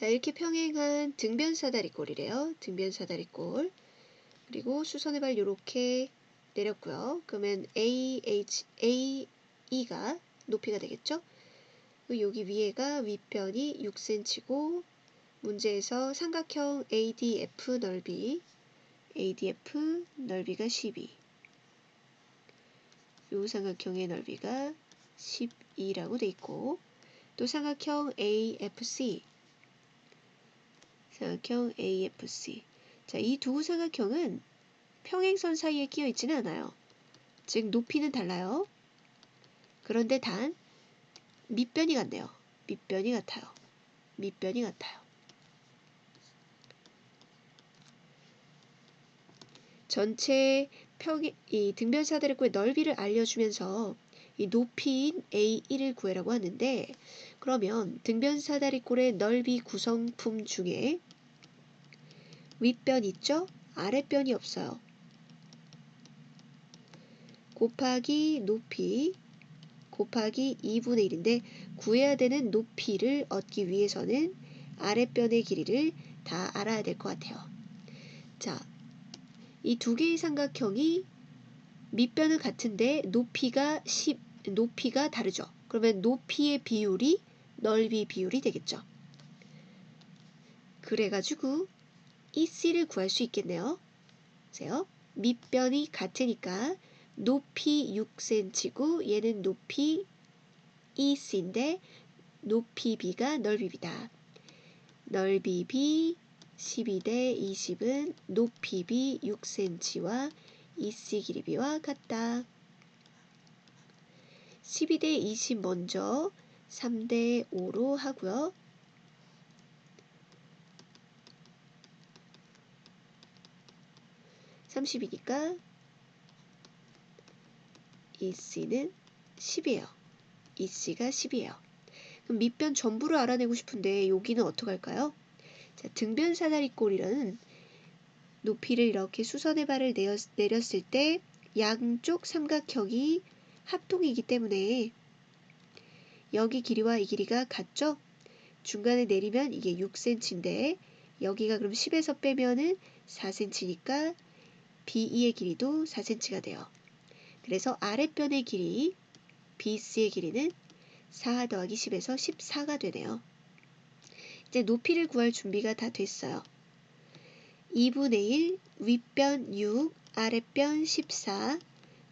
자, 이렇게 평행한 등변 사다리꼴이래요. 등변 사다리꼴. 그리고 수선의 발 요렇게 내렸고요. 그러면 A, H, A, E가 높이가 되겠죠? 여기 위에가 윗변이 6cm고 문제에서 삼각형 ADF 넓이 ADF 넓이가 12. 요 삼각형의 넓이가 12라고 돼 있고 또 삼각형 AFC 삼각형 AFC 자, 이두 삼각형은 평행선 사이에 끼어 있지는 않아요. 즉 높이는 달라요. 그런데 단 밑변이 같네요. 밑변이 같아요. 밑변이 같아요. 전체 평이 이 등변 사다리꼴의 넓이를 알려주면서 이 높이인 A1을 구해라고 하는데 그러면 등변 사다리꼴의 넓이 구성품 중에 윗변 있죠? 아랫변이 없어요. 곱하기 높이 곱하기 2분의 1인데 구해야 되는 높이를 얻기 위해서는 아랫변의 길이를 다 알아야 될 것 같아요. 자, 이 두 개의 삼각형이 밑변은 같은데 높이가 10, 높이가 다르죠. 그러면 높이의 비율이 넓이 비율이 되겠죠. 그래가지고 이 C를 구할 수 있겠네요. 보세요. 밑변이 같으니까 높이 6cm고 얘는 높이 2c인데 높이 B가 넓이 B다. 넓이 B 12 대 20은 높이 B 6cm와 2C 길이 B와 같다. 12대 20 먼저 3대 5로 하고요. 30이니까 EC는 10이에요. EC가 10이에요. 그럼 밑변 전부를 알아내고 싶은데 여기는 어떻게 할까요? 자, 등변 사다리꼴이라는 높이를 이렇게 수선의 발을 내렸을 때 양쪽 삼각형이 합동이기 때문에 여기 길이와 이 길이가 같죠? 중간에 내리면 이게 6cm인데 여기가 그럼 10에서 빼면은 4cm니까 BE의 길이도 4cm가 돼요. 그래서 아랫변의 길이 BC의 길이는 4 더하기 10에서 14가 되네요. 이제 높이를 구할 준비가 다 됐어요. 2분의 1 윗변 6 아랫변 14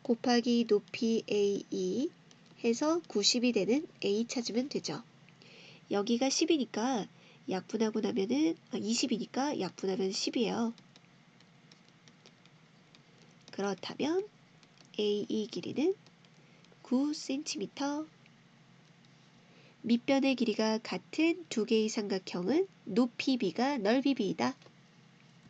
곱하기 높이 AE 해서 90이 되는 A 찾으면 되죠. 여기가 10이니까 약분하고 나면은 20이니까 아, 약분하면 10이에요. 그렇다면 AE 길이는 9cm. 밑변의 길이가 같은 두 개의 삼각형은 높이 B가 넓이 B이다.